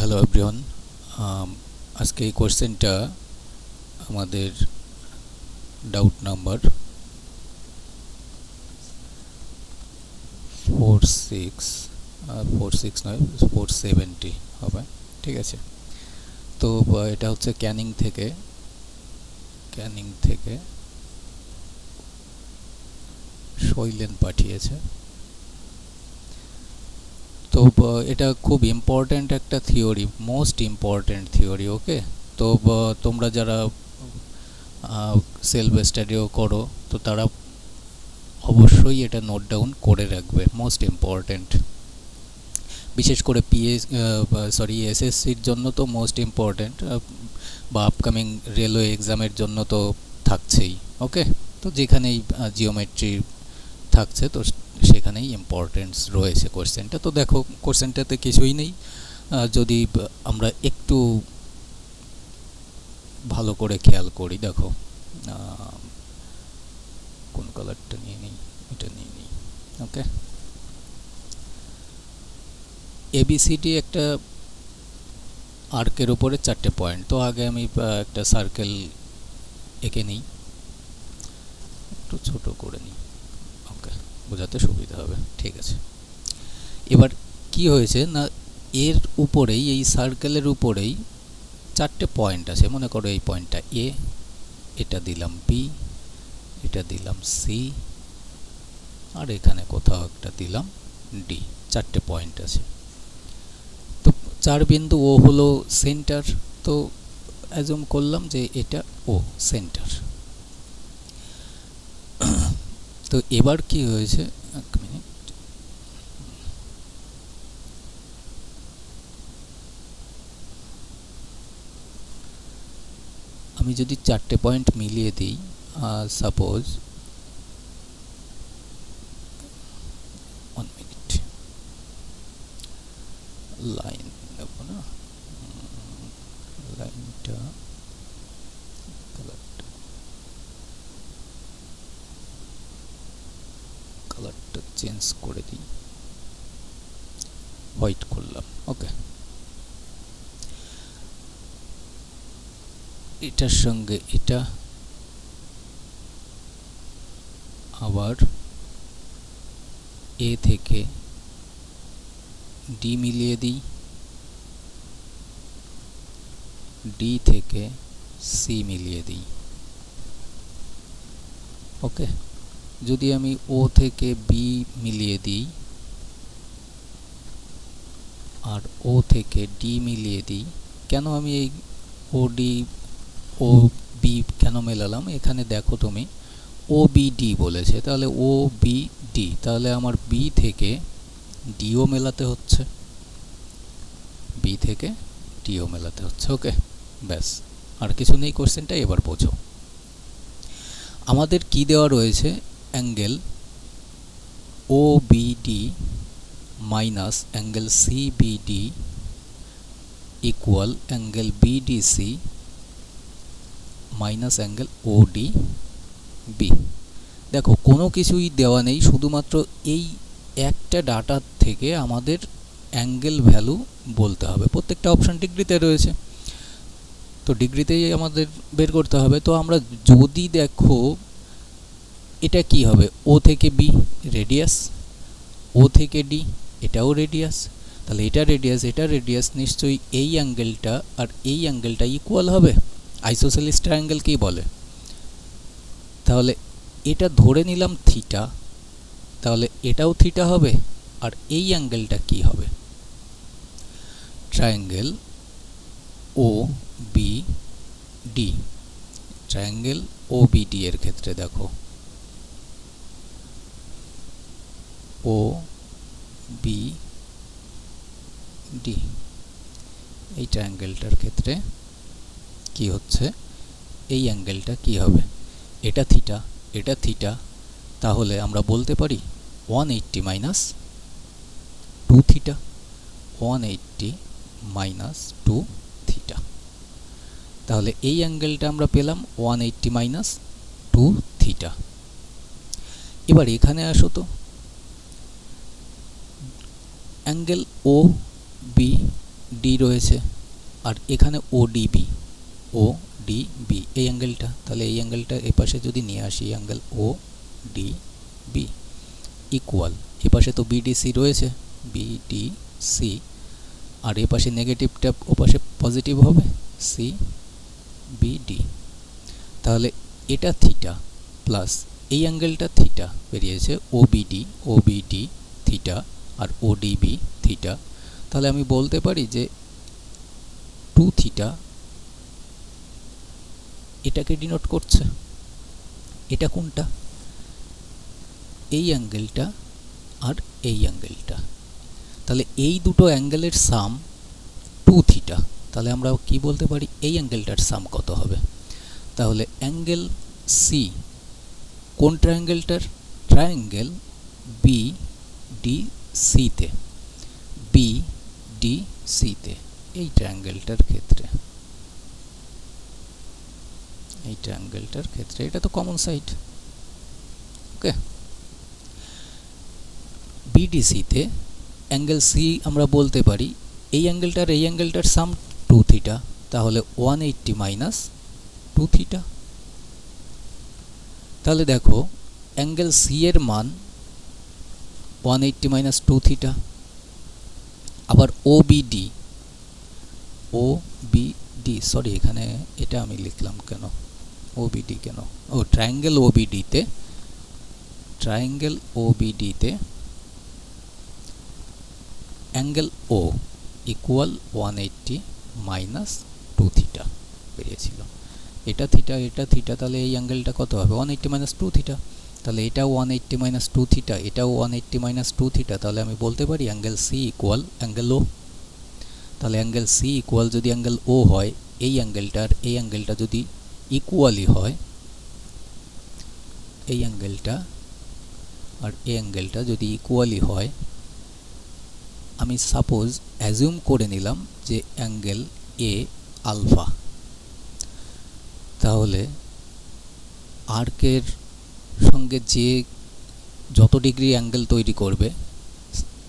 Hello everyone আজকে এই কোশ্চেনটা আমাদের doubt number four six four six নয় ফোর সেভেন্টি হবে। ঠিক আছে? তো এটা হচ্ছে ক্যানিং থেকে ক্যানিং থেকে শৈলেন পাঠিয়েছে। তো এটা খুব ইম্পর্ট্যান্ট একটা theory most important theory okay তো তোমরা যারা সেলফ স্টাডিও করো, তো তারা অবশ্যই এটা নোট ডাউন করে রাখবে মোস্ট ইম্পর্ট্যান্ট বিশেষ করে পিএস সরি এসএসসির জন্য তো মোস্ট ইম্পর্ট্যান্ট বা আপকামিং রেলওয়ে এক্সামের জন্য তো থাকছেই ওকে তো যেখানেই জিওমেট্রি থাকছে, তো সেখানেই ইম্পর্টেন্স রয়েছে কোশ্চেনটা তো দেখো কোশ্চেনটাতে কিছুই নেই। যদি আমরা একটু ভালো করে খেয়াল করি, দেখো কোন কালারটা নিয়ে নিই, এটা নিয়ে নিই ওকে এবিসিডি একটা আর্কের উপরে চারটে পয়েন্ট তো আগে আমি একটা সার্কেল এঁকে নিই। একটু ছোট করে নিই। ওকে বোঝাতে সুবিধা হবে। ঠিক আছে। এবার কি হয়েছে না, এর উপরেই, এই সার্কেলের উপরেই চারটে পয়েন্ট আছে। মনে করো এই পয়েন্টটা এ এটা দিলাম বি এটা দিলাম সি আর এখানে কোথাও একটা দিলাম ডি চারটে পয়েন্ট আছে। চার বিন্দু ও হলো সেন্টার তো অ্যাজুম করলাম যে এটা ও সেন্টার তো এবার কি হয়েছে? এক মিনিট আমি যদি চারটে পয়েন্ট মিলিয়ে দিই সাপোজ লাইন নেব না লাইনটা করে দিই। হোয়াইট করলাম ওকে এটার সঙ্গে এটা আবার এ থেকে ডি মিলিয়ে দিই। ডি থেকে সি মিলিয়ে দিই। ওকে যদি আমি ও থেকে বি মিলিয়ে দিই আর ও থেকে ডি মিলিয়ে দিই, কেন আমি এই ও ডি ও বি কেন মেলালাম? এখানে দেখো তুমি ও বি ডি বলেছে, তাহলে ও বি ডি তাহলে আমার বি থেকে ডিও মেলাতে হচ্ছে। বি থেকে ডিও মেলাতে হচ্ছে ওকে ব্যাস, আর কিছু নেই কোশ্চেনটা, এবার বোঝো। আমাদের কি দেওয়া রয়েছে? Angle O BD minus angle CBD equal angle BDC minus angle OD B দেখো, কোনো কিছুই দেওয়া নেই, শুধুমাত্র এই একটা ডাটা থেকে আমাদের অ্যাঙ্গেল ভ্যালু বলতে হবে। প্রত্যেকটা অপশান ডিগ্রিতে রয়েছে। তো ডিগ্রিতেই আমাদের বের করতে হবে। তো আমরা যদি দেখো, এটা কি হবে? ও থেকে বি রেডিয়াস ও থেকে ডি এটাও রেডিয়াস তাহলে এটা রেডিয়াস এটা রেডিয়াস নিশ্চয়ই এই অ্যাঙ্গেলটা আর এই অ্যাঙ্গেলটা ইকুয়াল হবে। আইসোসেলিস ট্রায়াঙ্গেল কি বলে? তাহলে এটা ধরে নিলাম থিটা তাহলে এটাও থিটা হবে আর এই অ্যাঙ্গেলটা কি হবে? Triangle O B D triangle O B D এর ক্ষেত্রে দেখো। ও বি ডি এই ট্রায়াঙ্গেলটার ক্ষেত্রে কি হচ্ছে? এই অ্যাঙ্গেলটা কি হবে? এটা থিটা এটা থিটা তাহলে আমরা বলতে পারি one eighty minus two theta one eighty minus two theta তাহলে এই অ্যাঙ্গেলটা আমরা পেলাম one eighty minus two theta এবার এখানে আসো তো। অ্যাঙ্গেল ও বি ডি রয়েছে আর এখানে O DB O D B এই অ্যাঙ্গেলটা, তাহলে এই অ্যাঙ্গেলটা এ পাশে যদি নিয়ে আসি angle O D B equal এ পাশে তো বিডিসি রয়েছে বিডিসি আর এ পাশে নেগেটিভটা ও পাশে পজিটিভ হবে সি বিডি তাহলে এটা থিটা প্লাস এই অ্যাঙ্গেলটা থিটা বেরিয়েছে ওবিডি ওবিডি থিটা আর ওডিবি থিটা তাহলে আমি বলতে পারি যে টু থিটা এটাকে ডিনোট করছে। এটা কোনটা? এই অ্যাঙ্গেলটা আর এই অ্যাঙ্গেলটা তাহলে এই দুটো অ্যাঙ্গেলের সাম টু থিটা তাহলে আমরা কি বলতে পারি? এই অ্যাঙ্গেলটার সাম কত হবে? তাহলে অ্যাঙ্গেল সি কোন ট্রায়াঙ্গেলটার ট্রায়াঙ্গেল বি ডি সিতে বি ডি সিতে এই ট্রায়াঙ্গেলটার ক্ষেত্রে। এই ট্রায়াঙ্গেলটার ক্ষেত্রে। এটা তো কমন সাইড ওকে বিডিসিতে অ্যাঙ্গেল সি আমরা বলতে পারি, এই অ্যাঙ্গেলটার এই অ্যাঙ্গেলটার সাম টু থিটা তাহলে one eighty minus two theta তাহলে দেখো অ্যাঙ্গেল সি এর মান one eighty minus two theta আবার O BD O BD sorry এখানে এটা আমি লিখলাম কেন? ও বিডি কেন? ও triangle O বিডিতে triangle O বিডিতে angle O equal one eighty minus two theta বেরিয়েছিল। এটা থিটা এটা থিটা তাহলে এই অ্যাঙ্গেলটা কত হবে? One eighty minus two theta তাহলে এটাও one eighty minus two theta এটাও one eighty minus two theta তাহলে আমি বলতে পারি angle C equal angle O তাহলে অ্যাঙ্গেল সি ইকুয়াল যদি অ্যাঙ্গেল ও হয়, এই অ্যাঙ্গেলটার এই অ্যাঙ্গেলটা যদি ইকুয়ালি হয়, এই অ্যাঙ্গেলটা আর এই অ্যাঙ্গেলটা যদি ইকুয়ালি হয় আমি সাপোজ অ্যাজিউম করে নিলাম যে অ্যাঙ্গেল এ আলফা তাহলে আর্কের সঙ্গে যে যত ডিগ্রি অ্যাঙ্গেল তৈরি করবে,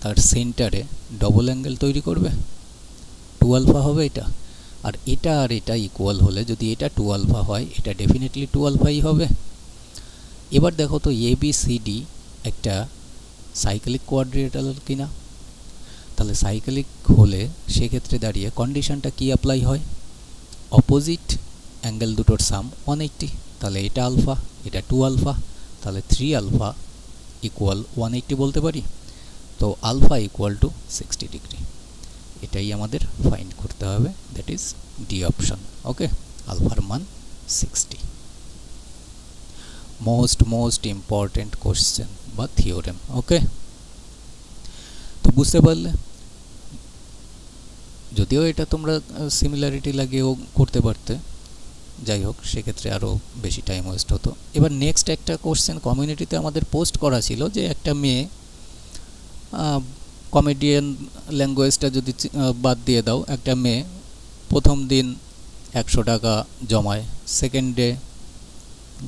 তার সেন্টারে ডবল অ্যাঙ্গেল তৈরি করবে। টু আলফা হবে এটা। আর এটা আর এটা ইকুয়াল হলে যদি এটা টু আলফা হয়, এটা ডেফিনেটলি টু আলফাই হবে। এবার দেখো তো এ বি সি ডি একটা সাইকেলিক কোয়াড্রিয়েটাল কিনা? তাহলে সাইকেলিক হলে সেক্ষেত্রে দাঁড়িয়ে কন্ডিশনটা কি অ্যাপ্লাই হয়? অপোজিট অ্যাঙ্গেল দুটোর সাম ওয়ান এইট্টি তাহলে এটা আলফা এটা টু আলফা তাহলে three alpha equal one eighty বলতে পারি? তো alpha equal to sixty degree এটাই আমাদের ফাইন্ড করতে হবে that is D option okay আলফার মান sixty most most important question বা থিওরেম ওকে তো বুঝতে পারলে? যদিও এটা তোমরা সিমিলারিটি লাগিয়েও করতে পারতে। যাই হোক, সেক্ষেত্রে আরও বেশি টাইম ওয়েস্ট হতো। এবার নেক্সট একটা কোশ্চেন কমিউনিটিতে আমাদের পোস্ট করা ছিল যে একটা মেয়ে কমেডিয়ান ল্যাঙ্গুয়েজটা যদি বাদ দিয়ে দাও, একটা মেয়ে প্রথম দিন একশো টাকা জমায় সেকেন্ড ডে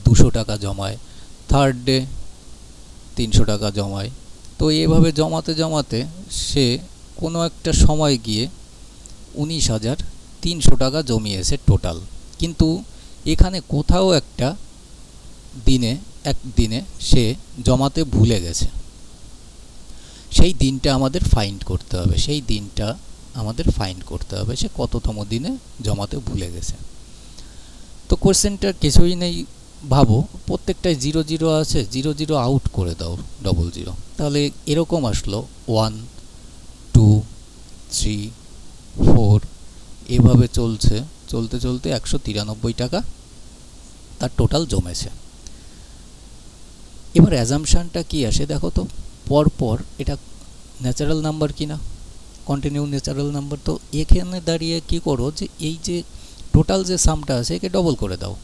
দুশো টাকা জমায় থার্ড ডে তিনশো টাকা জমায়। তো এভাবে জমাতে জমাতে সে কোনো একটা সময় গিয়ে উনিশ হাজার তিনশো টাকা জমিয়েছে টোটাল কিন্তু এখানে কোথাও একটা দিনে, এক দিনে সে জমাতে ভুলে গেছে। সেই দিনটা আমাদের ফাইন্ড করতে হবে, সেই দিনটা আমাদের ফাইন্ড করতে হবে, সে কততম দিনে জমাতে ভুলে গেছে। তো কোশ্চেনটা কিছুই নেই, ভাবো, প্রত্যেকটায় জিরো জিরো আছে জিরো জিরো আউট করে দাও ডবল জিরো তাহলে এরকম আসলো ওয়ান টু থ্রি ফোর। এভাবে চলছে, চলতে চলতে একশো তিরানব্বই টাকা তার টোটাল জমেছে। এবার অ্যাজামশানটা কি আসে দেখো তো? পরপর এটা ন্যাচারাল নাম্বার কি না? কন্টিনিউ ন্যাচারাল নাম্বার তো এখানে দাঁড়িয়ে কি করো যে এই যে টোটাল যে সামটা আছে, একে ডবল করে দাও।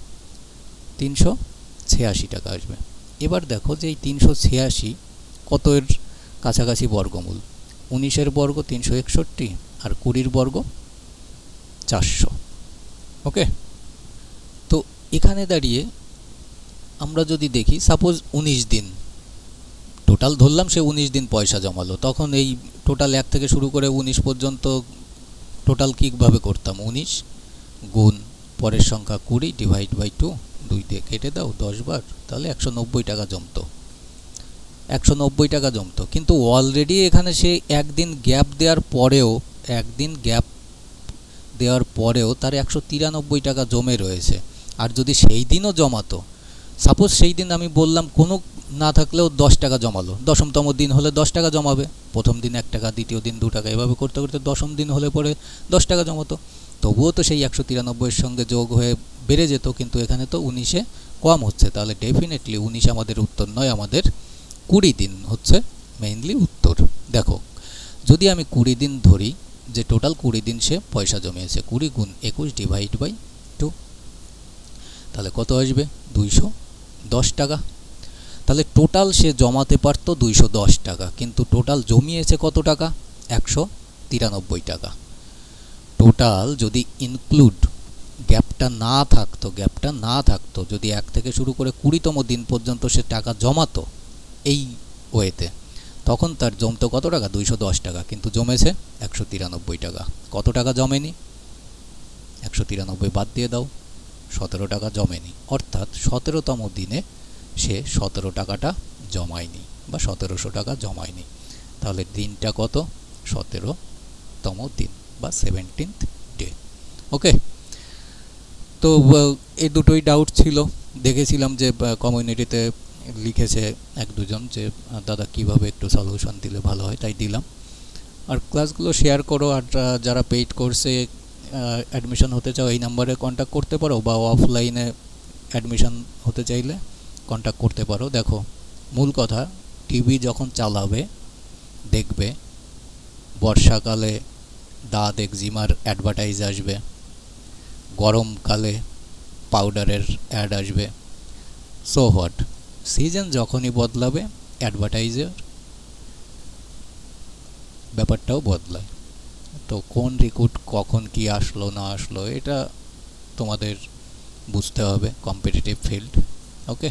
তিনশো ছিয়াশি টাকা আসবে। এবার দেখো যে এই তিনশো ছিয়াশি কত এর কাছাকাছি বর্গমূল? উনিশের বর্গ তিনশো একষট্টি আর কুড়ির বর্গ চারশো। ওকে তো এখানে দাঁড়িয়ে আমরা যদি দেখি সাপোজ উনিশ দিন টোটাল ধরলাম সে উনিশ দিন পয়সা জমালো, তখন এই টোটাল এক থেকে শুরু করে উনিশ পর্যন্ত টোটাল কীভাবে করতাম? উনিশ গুণ পরের সংখ্যা কুড়ি ডিভাইড বাই টু দুই দিয়ে কেটে দাও, দশ বার, তাহলে একশো নব্বই টাকা জমতো। একশো নব্বই টাকা জমতো। কিন্তু অলরেডি এখানে সে একদিন গ্যাপ দেওয়ার পরেও একদিন গ্যাপ দেওয়ার পরেও তার একশো তিরানব্বই টাকা জমে রয়েছে। আর যদি সেই দিনও জমাতো সাপোজ সেই দিন আমি বললাম কোনো না থাকলেও দশ টাকা জমালো। দশমতম দিন হলে দশ টাকা জমাবে, প্রথম দিন এক টাকা, দ্বিতীয় দিন দু টাকা, এভাবে করতে করতে দশম দিন হলে পরে দশ টাকা জমাতো। তবুও তো সেই একশো তিরানব্বইয়ের সঙ্গে যোগ হয়ে বেড়ে যেত, কিন্তু এখানে তো উনিশে কম হচ্ছে। তাহলে ডেফিনেটলি উনিশ আমাদের উত্তর, নয় আমাদের কুড়ি দিন হচ্ছে মেইনলি উত্তর। দেখো, যদি আমি কুড়ি দিন ধরি যে টোটাল কুড়ি দিন সে পয়সা জমিয়েছে, কুড়ি গুণ একুশ ডিভাইড বাই টু তাহলে কত আসবে? দুইশো দশ টাকা। তাহলে টোটাল সে জমাতে পারতো দুইশো দশ টাকা, কিন্তু টোটাল জমিয়েছে কত টাকা? একশো তিরানব্বই টাকা। টোটাল যদি ইনক্লুড গ্যাপটা না থাকতো গ্যাপটা না থাকতো, যদি এক থেকে শুরু করে কুড়িতম দিন পর্যন্ত সে টাকা জমাতো, এই ওয়েতে তখন তার জমতো কত টাকা? দুইশো দশ টাকা। কিন্তু জমেছে একশো তিরানব্বই টাকা। কত টাকা জমেনি? একশো তিরানব্বই বাদ দিয়ে দাও। সতেরো টাকা জমেনি। অর্থাৎ সতেরোতম দিনে সে সতেরো টাকাটা জমায়নি বা সতেরোশো টাকা জমায়নি। তাহলে দিনটা কত? সতেরোতম দিন বা সেভেন্টিন্থ ডে ওকে তো এই দুটোই ডাউট ছিল। দেখেছিলাম যে কমিউনিটিতে লিখেছে এক দুজন যে দাদা কীভাবে একটু সলিউশন দিলে ভালো হয়? তাই দিলাম। আর ক্লাসগুলো শেয়ার করো, আর যারা পেইড কোর্সে অ্যাডমিশন হতে চাও, এই নাম্বারে কন্ট্যাক্ট করতে পারো, বা অফলাইনে অ্যাডমিশন হতে চাইলে কন্ট্যাক্ট করতে পারো। দেখো, মূল কথা টিভি যখন চালাবে, দেখবে, বর্ষাকালে দাঁত এক্সিমার অ্যাডভার্টাইজ আসবে, গরমকালে পাউডারের অ্যাড আসবে। সো হোয়াট সিজন যখনই বদলাবে অ্যাডভার্টাইজের ব্যাপারটাও বদলায়। তো কোন রিক্রুট কখন কি আসলো, না আসলো, এটা তোমাদের বুঝতে হবে কম্পিটিটিভ ফিল্ড ওকে